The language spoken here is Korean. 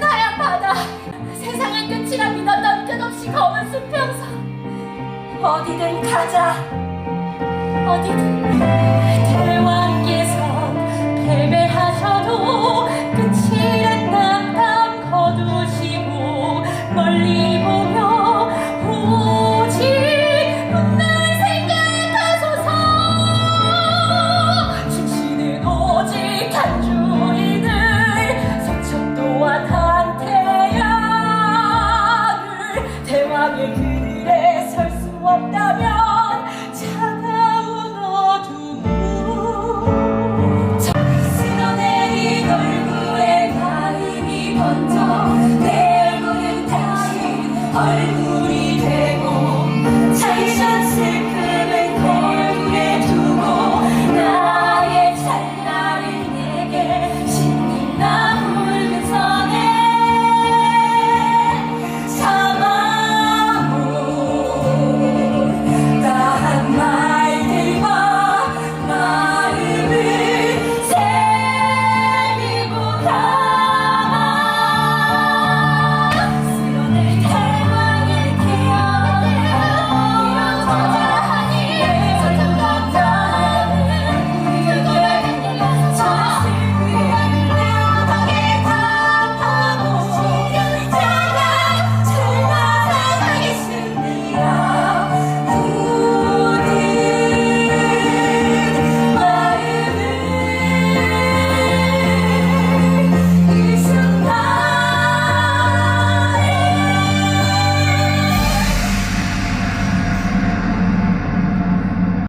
깊은 하얀 바다. 세상의 끝이라 믿었던 끝없이 검은 수평선. 어디든 가자. 어디든. Hare